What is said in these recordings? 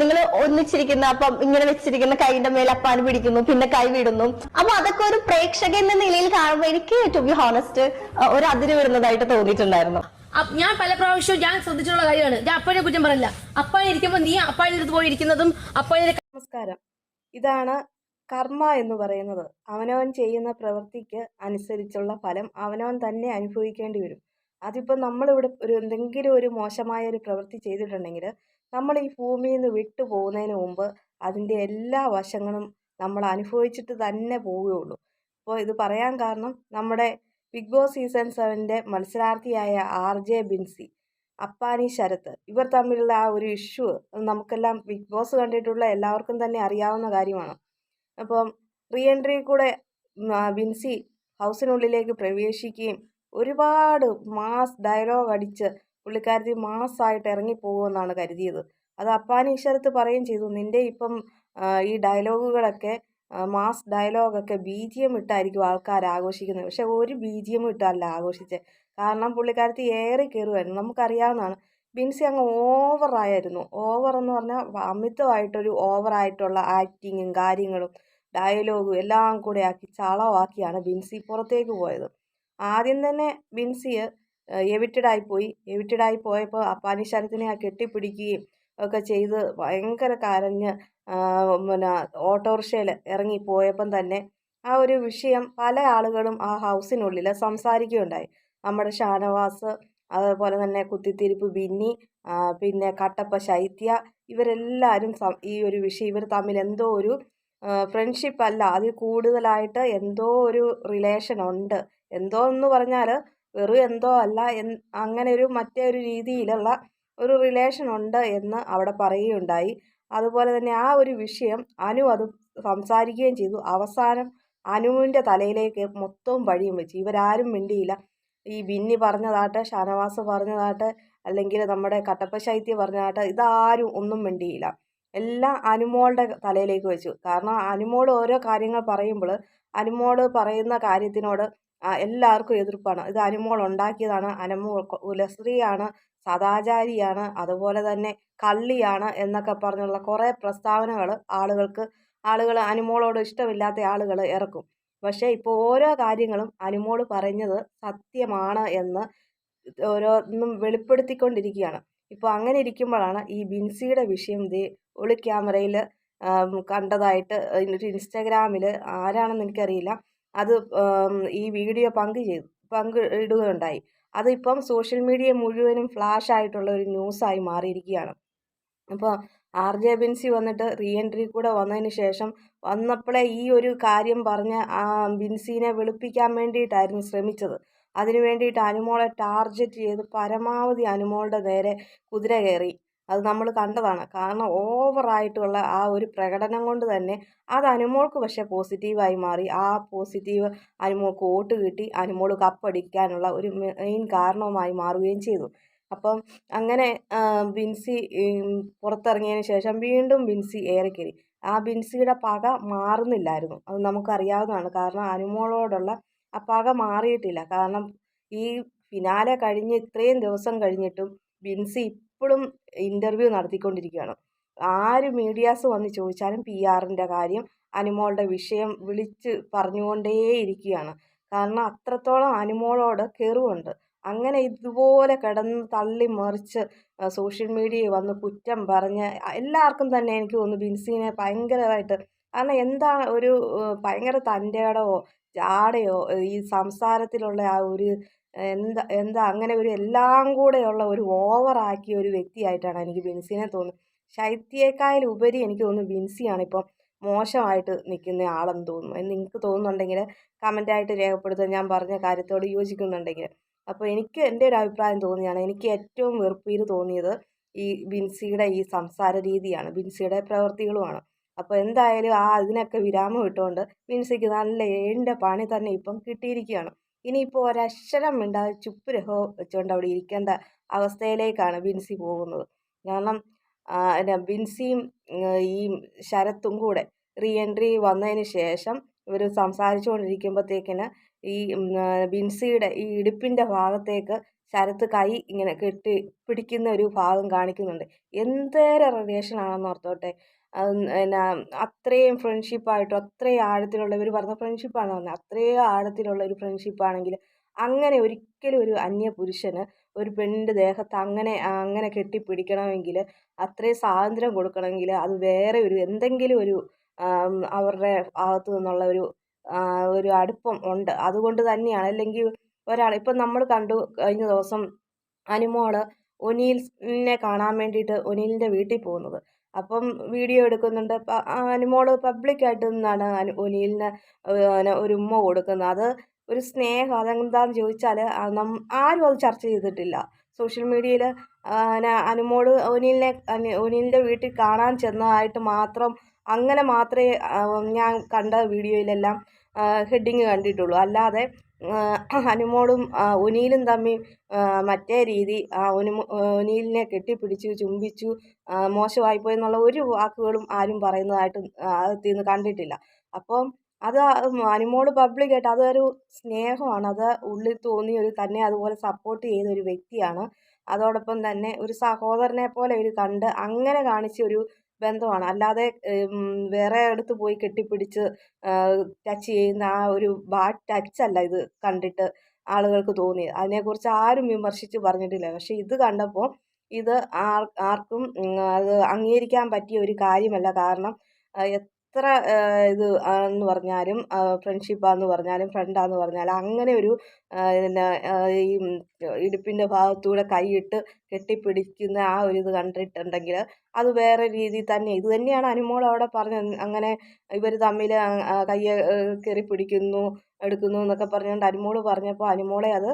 നിങ്ങൾ ഒന്നിച്ചിരിക്കുന്ന അപ്പം ഇങ്ങനെ വെച്ചിരിക്കുന്ന കൈന്റെ മേലെ അപ്പാൻ പിടിക്കുന്നു പിന്നെ കൈ വിടുന്നു. അപ്പൊ അതൊക്കെ ഒരു പ്രേക്ഷകൻ എന്ന നിലയിൽ കാണുമ്പോൾ എനിക്ക് ടു ബി ഹോണസ്റ്റ് ഒരു അതിര് വിടുന്നതായിട്ട് തോന്നിയിട്ടുണ്ടായിരുന്നു. ഞാൻ പല പ്രാവശ്യവും ഞാൻ ശ്രദ്ധിച്ചുള്ള കാര്യമാണ്. ഞാൻ അപ്പനെ കുറ്റം പറയില്ല. അപ്പാൻ ഇരിക്കുമ്പോൾ നീ അപ്പാന്റെ അടുത്ത് പോയി ഇരിക്കുന്നതും നമസ്കാരം. ഇതാണ് കർമ്മ എന്ന് പറയുന്നത്. അവനവൻ ചെയ്യുന്ന പ്രവൃത്തിക്ക് അനുസരിച്ചുള്ള ഫലം അവനവൻ തന്നെ അനുഭവിക്കേണ്ടി വരും. അതിപ്പോൾ നമ്മളിവിടെ ഒരു എന്തെങ്കിലും ഒരു മോശമായ ഒരു പ്രവൃത്തി ചെയ്തിട്ടുണ്ടെങ്കിൽ നമ്മൾ ഈ ഭൂമിയിൽ നിന്ന് വിട്ടു പോകുന്നതിന് മുമ്പ് അതിന്റെ എല്ലാ വശങ്ങളും നമ്മൾ അനുഭവിച്ചിട്ട് തന്നെ പോവുകയുള്ളൂ. അപ്പോൾ ഇത് പറയാൻ കാരണം നമ്മുടെ ബിഗ് ബോസ് സീസൺ സെവന്റെ മത്സരാർത്ഥിയായ ആർ ജെ ബിൻസി അപ്പാനി ശരത്ത് ഇവർ തമ്മിലുള്ള ആ ഒരു ഇഷ്യൂ നമുക്കെല്ലാം ബിഗ് ബോസ് കണ്ടിട്ടുള്ള എല്ലാവർക്കും തന്നെ അറിയാവുന്ന കാര്യമാണ്. അപ്പം റീ എൻട്രി കൂടെ ബിൻസി ഹൗസിനുള്ളിലേക്ക് പ്രവേശിക്കുകയും ഒരുപാട് മാസ് ഡയലോഗ് അടിച്ച് പുള്ളിക്കാരത്തി മാസ്സായിട്ട് ഇറങ്ങിപ്പോകുമെന്നാണ് കരുതിയത്. അത് അപ്പാനി ശരത്ത് പറയുകയും ചെയ്തു നിന്റെ ഇപ്പം ഈ ഡയലോഗുകളൊക്കെ മാസ് ഡയലോഗൊക്കെ ബി ജി എം ഇട്ടായിരിക്കും ആൾക്കാർ ആഘോഷിക്കുന്നത്. പക്ഷെ ഒരു ബി ജി എം ഇട്ടല്ല ആഘോഷിച്ചത് കാരണം പുള്ളിക്കാരത്തി ഏറെ കയറുമായിരുന്നു നമുക്കറിയാവുന്നതാണ് ബിൻസി അങ്ങ് ഓവറായിരുന്നു. ഓവർ എന്ന് പറഞ്ഞാൽ അമിതമായിട്ടൊരു ഓവറായിട്ടുള്ള ആക്ടിങ്ങും കാര്യങ്ങളും ഡയലോഗും എല്ലാം കൂടെ ആക്കി ചളവാക്കിയാണ് ബിൻസി പുറത്തേക്ക് പോയത്. ആദ്യം തന്നെ ബിൻസിയ് എവിറ്റഡായി പോയി എവിറ്റഡായി പോയപ്പോൾ അപ്പാനി ശരത്തിനെ ആ കെട്ടിപ്പിടിക്കുകയും ഒക്കെ ചെയ്ത് ഭയങ്കര കരഞ്ഞ് പിന്നെ ഓട്ടോറിക്ഷയിൽ ഇറങ്ങിപ്പോയപ്പം തന്നെ ആ ഒരു വിഷയം പല ആളുകളും ആ ഹൗസിനുള്ളിൽ സംസാരിക്കുകയുണ്ടായി. നമ്മുടെ ഷാനവാസ് അതുപോലെ തന്നെ കുത്തിത്തിരിപ്പ് ബിന്നി പിന്നെ കട്ടപ്പ ശൈത്യ ഇവരെല്ലാവരും ഈ ഒരു വിഷയം ഇവർ തമ്മിൽ എന്തോ ഒരു ഫ്രണ്ട്ഷിപ്പ് അല്ല. അതിൽ കൂടുതലായിട്ട് എന്തോ ഒരു റിലേഷൻ ഉണ്ട്. എന്തോ എന്ന് പറഞ്ഞാൽ വെറും എന്തോ അല്ല അങ്ങനെ ഒരു മറ്റേ ഒരു രീതിയിലുള്ള ഒരു റിലേഷൻ ഉണ്ട് എന്ന് അവിടെ പറയുകയുണ്ടായി. അതുപോലെ തന്നെ ആ ഒരു വിഷയം അനു അത് സംസാരിക്കുകയും ചെയ്തു. അവസാനം അനുവിന്റെ തലയിലേക്ക് മൊത്തവും വഴിയും വെച്ചു. ഇവരാരും മിണ്ടിയില്ല. ഈ ബിന്നി പറഞ്ഞതാട്ടെ ഷാനവാസ് പറഞ്ഞതാട്ടെ അല്ലെങ്കിൽ നമ്മുടെ കട്ടപ്പ ശൈത്യ പറഞ്ഞതാട്ടെ ഇതാരും ഒന്നും മിണ്ടിയില്ല. എല്ലാം അനുമോളുടെ തലയിലേക്ക് വെച്ചു. കാരണം അനുമോൾ ഓരോ കാര്യങ്ങൾ പറയുമ്പോൾ അനുമോൾ പറയുന്ന കാര്യത്തിനോട് എല്ലാവർക്കും എതിർപ്പാണ്. ഇത് അനുമോൾ ഉണ്ടാക്കിയതാണ്. അനുമോൾ കുലശ്രീയാണ് സദാചാരിയാണ് അതുപോലെ തന്നെ കള്ളിയാണ് എന്നൊക്കെ പറഞ്ഞുള്ള കുറേ പ്രസ്താവനകൾ ആളുകൾക്ക് ആളുകൾ അനുമോളോട് ഇഷ്ടമില്ലാത്ത ആളുകൾ ഇറക്കും. പക്ഷേ ഇപ്പോൾ ഓരോ കാര്യങ്ങളും അനുമോൾ പറഞ്ഞത് സത്യമാണ് എന്ന് ഓരോന്നും വെളിപ്പെടുത്തിക്കൊണ്ടിരിക്കുകയാണ്. ഇപ്പോൾ അങ്ങനെ ഇരിക്കുമ്പോഴാണ് ഈ ബിൻസിയുടെ വിഷയം ദേ ഒളി ക്യാമറയിൽ കണ്ടതായിട്ട് ഇൻസ്റ്റാഗ്രാമിൽ ആരാണെന്ന് എനിക്കറിയില്ല. അത് ഈ വീഡിയോ പങ്ക് ചെയ്തു പങ്കിടുകയുണ്ടായി. അതിപ്പം സോഷ്യൽ മീഡിയ മുഴുവനും ഫ്ലാഷ് ആയിട്ടുള്ള ഒരു ന്യൂസായി മാറിയിരിക്കുകയാണ്. അപ്പോൾ ആർ ജെ ബിൻസി വന്നിട്ട് റീ എൻട്രി കൂടെ വന്നതിന് ശേഷം വന്നപ്പോഴേ ഈ ഒരു കാര്യം പറഞ്ഞ് ആ ബിൻസിനെ വെളുപ്പിക്കാൻ വേണ്ടിയിട്ടായിരുന്നു ശ്രമിച്ചത്. അതിനു വേണ്ടിയിട്ട് അനുമോളെ ടാർഗറ്റ് ചെയ്ത് പരമാവധി അനുമോളുടെ നേരെ കുതിര കയറി. അത് നമ്മൾ കണ്ടതാണ്. കാരണം ഓവറായിട്ടുള്ള ആ ഒരു പ്രകടനം കൊണ്ട് തന്നെ അത് അനുമോൾക്ക് പക്ഷേ പോസിറ്റീവായി മാറി. ആ പോസിറ്റീവ് അനുമോൾക്ക് വോട്ട് കിട്ടി. അനുമോൾ കപ്പടിക്കാനുള്ള ഒരു മെയിൻ കാരണവുമായി മാറുകയും ചെയ്തു. അപ്പം അങ്ങനെ ബിൻസി പുറത്തിറങ്ങിയതിന് ശേഷം വീണ്ടും ബിൻസി ഏറിക്കരി ആ ബിൻസിയുടെ പക മാറുന്നില്ലായിരുന്നു. അത് നമുക്കറിയാവുന്നതാണ്. കാരണം അനുമോളോടുള്ള ആ പക മാറിയിട്ടില്ല. കാരണം ഈ ഫിനാലെ കഴിഞ്ഞ് ഇത്രയും ദിവസം കഴിഞ്ഞിട്ടും ബിൻസി ഇപ്പോഴും ഇന്റർവ്യൂ നടത്തിക്കൊണ്ടിരിക്കുകയാണ്. ആര് മീഡിയാസ് വന്ന് ചോദിച്ചാലും പി ആറിന്റെ കാര്യം അനുമോളുടെ വിഷയം വിളിച്ച് പറഞ്ഞുകൊണ്ടേയിരിക്കുകയാണ്. കാരണം അത്രത്തോളം അനുമോളോട് കെറുവുണ്ട്. അങ്ങനെ ഇതുപോലെ കിടന്ന് തള്ളി മറിച്ച് സോഷ്യൽ മീഡിയയിൽ വന്ന് കുറ്റം പറഞ്ഞ് എല്ലാവർക്കും തന്നെ എനിക്ക് തോന്നുന്നു ബിൻസീനെ ഭയങ്കരമായിട്ട് കാരണം എന്താണ് ഒരു ഭയങ്കര തന്റെടവോ ജാടയോ ഈ സംസാരത്തിലുള്ള ആ ഒരു എന്താ എന്താ അങ്ങനെ ഒരു എല്ലാം കൂടെയുള്ള ഒരു ഓവറാക്കിയ ഒരു വ്യക്തിയായിട്ടാണ് എനിക്ക് ബിൻസിനെ തോന്നുന്നത്. ശൈത്യയേക്കാൾ ഉപരി എനിക്ക് തോന്നുന്നു ബിൻസിയാണ് ഇപ്പം മോശമായിട്ട് നിൽക്കുന്ന ആളെന്ന് തോന്നുന്നു. നിങ്ങൾക്ക് തോന്നുന്നുണ്ടെങ്കിൽ കമന്റായിട്ട് രേഖപ്പെടുത്തുക ഞാൻ പറഞ്ഞ കാര്യത്തോട് യോജിക്കുന്നുണ്ടെങ്കിൽ. അപ്പോൾ എനിക്ക് എന്റെ ഒരു അഭിപ്രായം തോന്നിയാണ്. എനിക്ക് ഏറ്റവും വെറുപ്പീര് തോന്നിയത് ഈ ബിൻസിയുടെ ഈ സംസാര രീതിയാണ്. ബിൻസിയുടെ പ്രവൃത്തികളുമാണ് അപ്പോൾ എന്തായാലും ആ അതിനൊക്കെ വിരാമം ഇട്ടുകൊണ്ട് ബിൻസിക്ക് നല്ല ഏഴിന്റെ പണി തന്നെ ഇപ്പം കിട്ടിയിരിക്കുകയാണ്. ഇനിയിപ്പോൾ ഒരക്ഷരം മിണ്ടാതെ ചുപ്പ് രഹോ വെച്ചുകൊണ്ട് അവിടെ ഇരിക്കേണ്ട അവസ്ഥയിലേക്കാണ് ബിൻസി പോകുന്നത്. കാരണം എന്നാ ബിൻസിയും ഈ ശരത്തും കൂടെ റീ എൻട്രി വന്നതിന് ശേഷം ഇവർ സംസാരിച്ചുകൊണ്ടിരിക്കുമ്പോഴത്തേക്കിന് ഈ ബിൻസിയുടെ ഈ ഇടുപ്പിന്റെ ഭാഗത്തേക്ക് ശരത്ത് കൈ ഇങ്ങനെ കെട്ടി പിടിക്കുന്ന ഒരു ഭാഗം കാണിക്കുന്നുണ്ട്. എന്തേരം റിലേഷനാണെന്ന് ഓർത്തോട്ടെ അത് എന്നാ അത്രയും ഫ്രണ്ട്ഷിപ്പായിട്ടും അത്രയും ആഴത്തിലുള്ള ഇവർ പറഞ്ഞ ഫ്രണ്ട്ഷിപ്പാണ് പറഞ്ഞത് അത്രയും ആഴത്തിലുള്ള ഒരു ഫ്രണ്ട്ഷിപ്പാണെങ്കിൽ അങ്ങനെ ഒരിക്കലും ഒരു അന്യ പുരുഷന് ഒരു പെണ്ണിന്റെ ദേഹത്ത് അങ്ങനെ അങ്ങനെ കെട്ടിപ്പിടിക്കണമെങ്കിൽ അത്രയും സ്വാതന്ത്ര്യം കൊടുക്കണമെങ്കിൽ അത് വേറെ ഒരു എന്തെങ്കിലും ഒരു അവരുടെ ഭാഗത്തു നിന്നുള്ള ഒരു ഒരു അടുപ്പം ഉണ്ട്. അതുകൊണ്ട് തന്നെയാണ്. അല്ലെങ്കിൽ ഒരാൾ ഇപ്പം നമ്മൾ കണ്ടു കഴിഞ്ഞ ദിവസം അനുമോൾ ഒനീലിനെ കാണാൻ വേണ്ടിയിട്ട് ഒനീലിന്റെ വീട്ടിൽ പോകുന്നത്. അപ്പം വീഡിയോ എടുക്കുന്നുണ്ട്. അനുമോൾ പബ്ലിക്കായിട്ട് നിന്നാണ് ഒനീലിന് ഒരു ഉമ്മ കൊടുക്കുന്നത്. അത് ഒരു സ്നേഹം അതെന്താന്ന് ചോദിച്ചാൽ ആരും അത് ചർച്ച ചെയ്തിട്ടില്ല. സോഷ്യൽ മീഡിയയിൽ അനുമോൾ ഒനിലിനെ അനി- വീട്ടിൽ കാണാൻ ചെന്നതായിട്ട് മാത്രം അങ്ങനെ മാത്രമേ ഞാൻ കണ്ട വീഡിയോയിലെല്ലാം ഹെഡിങ് കണ്ടിട്ടുള്ളൂ. അല്ലാതെ അനുമോളും ഉനിയിലും തമ്മിൽ മറ്റേ രീതി ആ, ഉനിയിലിനെ കെട്ടിപ്പിടിച്ചു ചുംബിച്ചു മോശമായിപ്പോയി എന്നുള്ള ഒരു വാക്കുകളും ആരും പറയുന്നതായിട്ട് അതിൽ നിന്ന് കണ്ടിട്ടില്ല. അപ്പം അത് അനുമോൾ പബ്ലിക്കായിട്ട് അതൊരു സ്നേഹമാണ്. അത് ഉള്ളിൽ തോന്നിയ ഒരു തന്നെ അതുപോലെ സപ്പോർട്ട് ചെയ്ത ഒരു വ്യക്തിയാണ്. അതോടൊപ്പം തന്നെ ഒരു സഹോദരനെ പോലെ ഒരു കണ്ട് അങ്ങനെ കാണിച്ച ഒരു ബന്ധമാണ്. അല്ലാതെ വേറെ അടുത്ത് പോയി കെട്ടിപ്പിടിച്ച് ടച്ച് ചെയ്യുന്ന ആ ഒരു ബാഡ് ടച്ച് അല്ല ഇത് കണ്ടിട്ട് ആളുകൾക്ക് തോന്നിയത് അതിനെക്കുറിച്ച് ആരും വിമർശിച്ച് പറഞ്ഞിട്ടില്ല. പക്ഷേ ഇത് കണ്ടപ്പോൾ ഇത് ആർ ആർക്കും അത് അംഗീകരിക്കാൻ പറ്റിയ ഒരു കാര്യമല്ല. കാരണം എത്ര ഇത് ആണെന്ന് പറഞ്ഞാലും ഫ്രണ്ട്ഷിപ്പാന്ന് പറഞ്ഞാലും ഫ്രണ്ടാന്ന് പറഞ്ഞാലും അങ്ങനെ ഒരു പിന്നെ ഈ ഇടുപ്പിന്റെ ഭാഗത്തൂടെ കൈയിട്ട് കെട്ടിപ്പിടിക്കുന്ന ആ ഒരു ഇത് കണ്ടിട്ടുണ്ടെങ്കിൽ അത് വേറെ രീതിയിൽ തന്നെ ഇത് തന്നെയാണ് അനുമോൾ അവിടെ പറഞ്ഞത്. അങ്ങനെ ഇവർ തമ്മിൽ കൈ കയറി പിടിക്കുന്നു എടുക്കുന്നു എന്നൊക്കെ പറഞ്ഞുകൊണ്ട് അനുമോൾ പറഞ്ഞപ്പോൾ അനുമോളെ അത്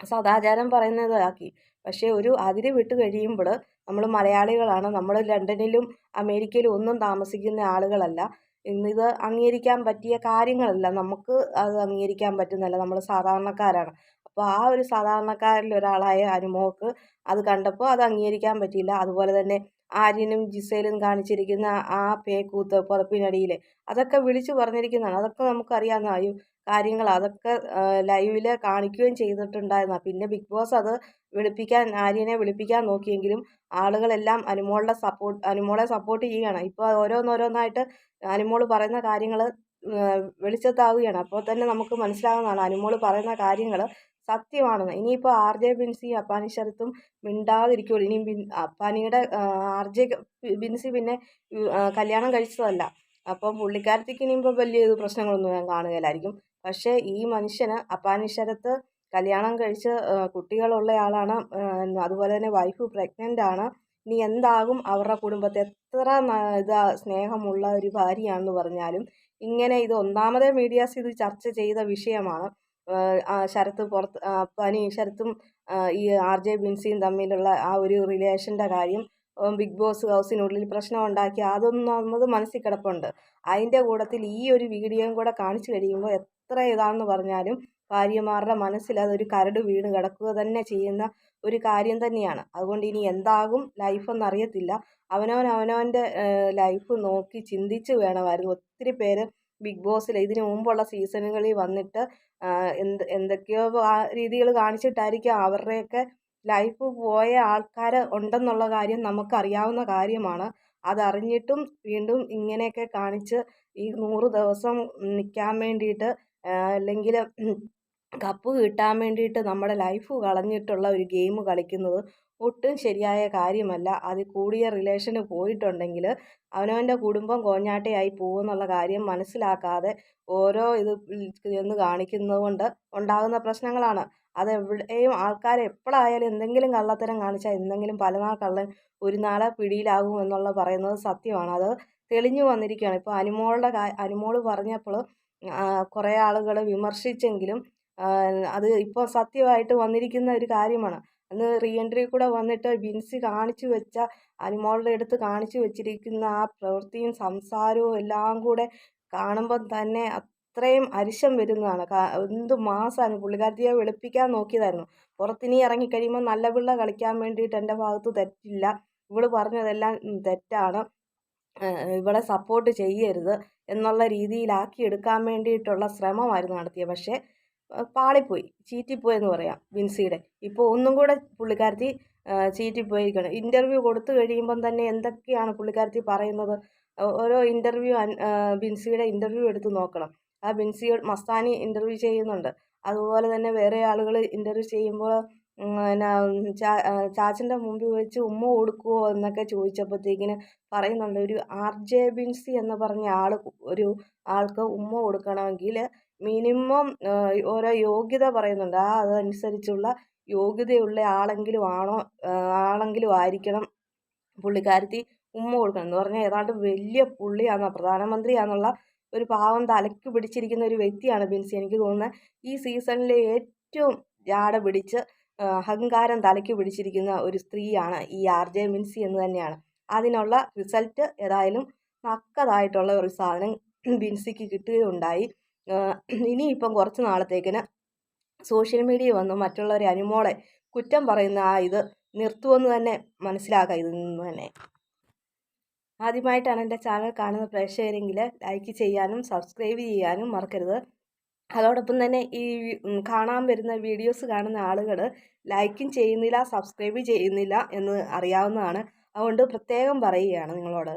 സദാചാരം പറയുന്നതാക്കി. പക്ഷേ ഒരു അതിര് വിട്ട് കഴിയുമ്പോൾ നമ്മൾ മലയാളികളാണ്. നമ്മൾ ലണ്ടനിലും അമേരിക്കയിലും ഒന്നും താമസിക്കുന്ന ആളുകളല്ല. ഇന്നിത് അംഗീകരിക്കാൻ പറ്റിയ കാര്യങ്ങളല്ല. നമുക്ക് അത് അംഗീകരിക്കാൻ പറ്റുന്നല്ല നമ്മൾ സാധാരണക്കാരാണ്. അപ്പോൾ ആ ഒരു സാധാരണക്കാരിൽ ഒരാളായ അനുമോക്ക് അത് കണ്ടപ്പോൾ അത് അംഗീകരിക്കാൻ പറ്റിയില്ല. അതുപോലെ തന്നെ ആര്യനും ജിസേലും കാണിച്ചിരിക്കുന്ന ആ പേക്കൂത്ത് പുറപ്പിനടിയിൽ അതൊക്കെ വിളിച്ചു പറഞ്ഞിരിക്കുന്നതാണ്. അതൊക്കെ നമുക്കറിയാവുന്ന കാര്യങ്ങൾ അതൊക്കെ ലൈവിൽ കാണിക്കുകയും ചെയ്തിട്ടുണ്ടായിരുന്നു. പിന്നെ ബിഗ് ബോസ് അത് വിളിപ്പിക്കാൻ ആര്യനെ വിളിപ്പിക്കാൻ നോക്കിയെങ്കിലും ആളുകളെല്ലാം അനുമോളുടെ സപ്പോർട്ട് അനുമോളെ സപ്പോർട്ട് ചെയ്യുകയാണ്. ഇപ്പോൾ ഓരോന്നോരോന്നായിട്ട് അനുമോൾ പറയുന്ന കാര്യങ്ങൾ വെളിച്ചത്താവുകയാണ്. അപ്പോൾ തന്നെ നമുക്ക് മനസ്സിലാകുന്നതാണ് അനുമോൾ പറയുന്ന കാര്യങ്ങൾ സത്യമാണെന്ന്. ഇനിയിപ്പോൾ ആർ ജെ ബിൻസി അപ്പാനി ശരത്തും മിണ്ടാതിരിക്കുള്ളൂ. ഇനി ബിൻ അപ്പാനിയുടെ ആർ ജെ ബിൻസി പിന്നെ കല്യാണം കഴിച്ചതല്ല. അപ്പം പുള്ളിക്കാരത്തിക്ക് ഇനിയിപ്പോൾ വലിയ ഇത് പ്രശ്നങ്ങളൊന്നും ഞാൻ കാണുകയില്ലായിരിക്കും. പക്ഷേ ഈ മനുഷ്യന് അപ്പാനിശ്വരത്ത് കല്യാണം കഴിച്ച് കുട്ടികളുള്ളയാളാണ് അതുപോലെ തന്നെ വൈഫ് പ്രഗ്നന്റ് ആണ്. ഇനി എന്താകും? അവരുടെ കുടുംബത്തെ എത്ര ഇതാ സ്നേഹമുള്ള ഒരു ഭാര്യയാണെന്ന് പറഞ്ഞാലും ഇങ്ങനെ ഇത് ഒന്നാമതേ മീഡിയാസ് ഇത് ചർച്ച ചെയ്ത വിഷയമാണ്. ശരത്ത് പുറത്ത് അപ്പനി പനി ശരത്തും ഈ ആർ ജെ ബിൻസിയും തമ്മിലുള്ള ആ ഒരു റിലേഷന്റെ കാര്യം ബിഗ് ബോസ് ഹൗസിനുള്ളിൽ പ്രശ്നം ഉണ്ടാക്കി അതൊന്നും മനസ്സിൽ കിടപ്പുണ്ട്. അതിന്റെ കൂടത്തിൽ ഈ ഒരു വീഡിയോയും കൂടെ കാണിച്ചു കഴിയുമ്പോൾ എത്ര ഇതാണെന്ന് പറഞ്ഞാലും ഭാര്യമാരുടെ മനസ്സിൽ അതൊരു കരട് വീണ് കിടക്കുക തന്നെ ചെയ്യുന്ന ഒരു കാര്യം തന്നെയാണ്. അതുകൊണ്ട് ഇനി എന്താകും ലൈഫ് എന്നറിയത്തില്ല അവനവൻ അവനവന്റെ ലൈഫ് നോക്കി ചിന്തിച്ച് വേണമായിരുന്നു. ഒത്തിരി പേര് ബിഗ് ബോസിൽ ഇതിനു മുമ്പുള്ള സീസണുകളിൽ വന്നിട്ട് എന്ത് എന്തൊക്കെയോ രീതികൾ കാണിച്ചിട്ടായിരിക്കും അവരുടെയൊക്കെ ലൈഫ് പോയ ആൾക്കാർ ഉണ്ടെന്നുള്ള കാര്യം നമുക്കറിയാവുന്ന കാര്യമാണ്. അതറിഞ്ഞിട്ടും വീണ്ടും ഇങ്ങനെയൊക്കെ കാണിച്ച് ഈ നൂറ് ദിവസം നിൽക്കാൻ വേണ്ടിയിട്ട് അല്ലെങ്കിൽ കപ്പ് കിട്ടാൻ വേണ്ടിയിട്ട് നമ്മുടെ ലൈഫ് കളഞ്ഞിട്ടുള്ള ഒരു ഗെയിം കളിക്കുന്നത് ഒട്ടും ശരിയായ കാര്യമല്ല. അതിൽ കൂടിയ റിലേഷന് പോയിട്ടുണ്ടെങ്കിൽ അവനവന്റെ കുടുംബം കോഞ്ഞാട്ടയായി പോകുമെന്നുള്ള കാര്യം മനസ്സിലാക്കാതെ ഓരോ ഇത് എന്ന് കാണിക്കുന്നത് കൊണ്ട് ഉണ്ടാകുന്ന പ്രശ്നങ്ങളാണ്. അത് എവിടെയും ആൾക്കാർ എപ്പോഴായാലും എന്തെങ്കിലും കള്ളത്തരം കാണിച്ചാൽ എന്തെങ്കിലും പലനാൾ കള്ളൻ ഒരു നാളെ പിടിയിലാകും എന്നുള്ള പറയുന്നത് സത്യമാണ്. അത് തെളിഞ്ഞു വന്നിരിക്കുകയാണ്. ഇപ്പോൾ അനുമോളുടെ കാ അനുമോൾ പറഞ്ഞപ്പോൾ കുറേ ആളുകൾ വിമർശിച്ചെങ്കിലും അത് ഇപ്പോൾ സത്യമായിട്ട് വന്നിരിക്കുന്ന ഒരു കാര്യമാണ്. അന്ന് റീ എൻട്രി കൂടെ വന്നിട്ട് ബിൻസി കാണിച്ചു വെച്ച അനുമോളുടെ അടുത്ത് കാണിച്ചു വെച്ചിരിക്കുന്ന ആ പ്രവൃത്തിയും സംസാരവും എല്ലാം കൂടെ കാണുമ്പം തന്നെ അത്രയും അരിശം വരുന്നതാണ്. എന്ത് മാസമാണ് പുള്ളിക്കാരത്തിയെ വെളുപ്പിക്കാൻ നോക്കിയതായിരുന്നു. പുറത്തിനി ഇറങ്ങിക്കഴിയുമ്പോൾ നല്ല പിള്ള കളിക്കാൻ വേണ്ടിയിട്ട് എന്റെ ഭാഗത്ത് തെറ്റില്ല. ഇവൾ പറഞ്ഞതെല്ലാം തെറ്റാണ്. ഇവളെ സപ്പോർട്ട് ചെയ്യരുത് എന്നുള്ള രീതിയിലാക്കി എടുക്കാൻ വേണ്ടിയിട്ടുള്ള ശ്രമമായിരുന്നു നടത്തിയത് പക്ഷേ പാളിപ്പോയി. ചീറ്റിപ്പോയി എന്ന് പറയാം വിൻസിയുടെ. ഇപ്പോൾ ഒന്നും കൂടെ പുള്ളിക്കാരത്തി ചീറ്റിപ്പോയിരിക്കണം ഇന്റർവ്യൂ കൊടുത്തു കഴിയുമ്പം തന്നെ എന്തൊക്കെയാണ് പുള്ളിക്കാരത്തി പറയുന്നത്? ഓരോ ഇന്റർവ്യൂ വിൻസിയുടെ ഇന്റർവ്യൂ എടുത്ത് നോക്കണം. ആ ബിൻസിയോട് മസ്താനി ഇന്റർവ്യൂ ചെയ്യുന്നുണ്ട്. അതുപോലെ തന്നെ വേറെ ആളുകൾ ഇന്റർവ്യൂ ചെയ്യുമ്പോൾ പിന്നെ ചാച്ചന്റെ മുമ്പിൽ വെച്ച് ഉമ്മ കൊടുക്കുമോ എന്നൊക്കെ ചോദിച്ചപ്പോഴത്തേക്കിന് പറയുന്നുണ്ട്. ഒരു ആർ ജെ ബിൻസി എന്ന് പറഞ്ഞ ആൾ ഒരു ആൾക്ക് ഉമ്മ കൊടുക്കണമെങ്കിൽ മിനിമം ഓരോ യോഗ്യത പറയുന്നുണ്ട്. ആ അതനുസരിച്ചുള്ള യോഗ്യതയുള്ള ആളെങ്കിലും ആണോ ആളെങ്കിലും ആയിരിക്കണം പുള്ളിക്കാരത്തി ഉമ്മ കൊടുക്കണം എന്ന് പറഞ്ഞാൽ ഏതാണ്ട് വലിയ പുള്ളിയാണെന്ന പ്രധാനമന്ത്രിയാണെന്നുള്ള ഒരു പാവം തലയ്ക്ക് പിടിച്ചിരിക്കുന്ന ഒരു വ്യക്തിയാണ് ബിൻസി. എനിക്ക് തോന്നുന്നത് ഈ സീസണിലെ ഏറ്റവും ജാട പിടിച്ച് അഹങ്കാരം തലയ്ക്ക് പിടിച്ചിരിക്കുന്ന ഒരു സ്ത്രീയാണ് ഈ ആർ ജെ മിൻസി എന്ന് തന്നെയാണ്. അതിനുള്ള റിസൾട്ട് ഏതായാലും തക്കതായിട്ടുള്ള ഒരു സാധനം ബിൻസിക്ക് കിട്ടുകയുണ്ടായി. ഇനിയിപ്പം കുറച്ച് നാളത്തേക്കിന് സോഷ്യൽ മീഡിയ വന്ന് മറ്റുള്ളവരെ അനുമോളെ കുറ്റം പറയുന്ന ആ ഇത് നിർത്തുമെന്ന് തന്നെ മനസ്സിലാക്കാം ഇതിൽ നിന്ന് തന്നെ. ആദ്യമായിട്ടാണ് എന്റെ ചാനൽ കാണുന്ന പ്രേക്ഷകരെങ്കിൽ ലൈക്ക് ചെയ്യാനും സബ്സ്ക്രൈബ് ചെയ്യാനും മറക്കരുത്. അതോടൊപ്പം തന്നെ ഈ കാണാൻ വരുന്ന വീഡിയോസ് കാണുന്ന ആളുകൾ ലൈക്കും ചെയ്യുന്നില്ല സബ്സ്ക്രൈബ് ചെയ്യുന്നില്ല എന്ന് അറിയാവുന്നതാണ്. അതുകൊണ്ട് പ്രത്യേകം പറയുകയാണ് നിങ്ങളോട്.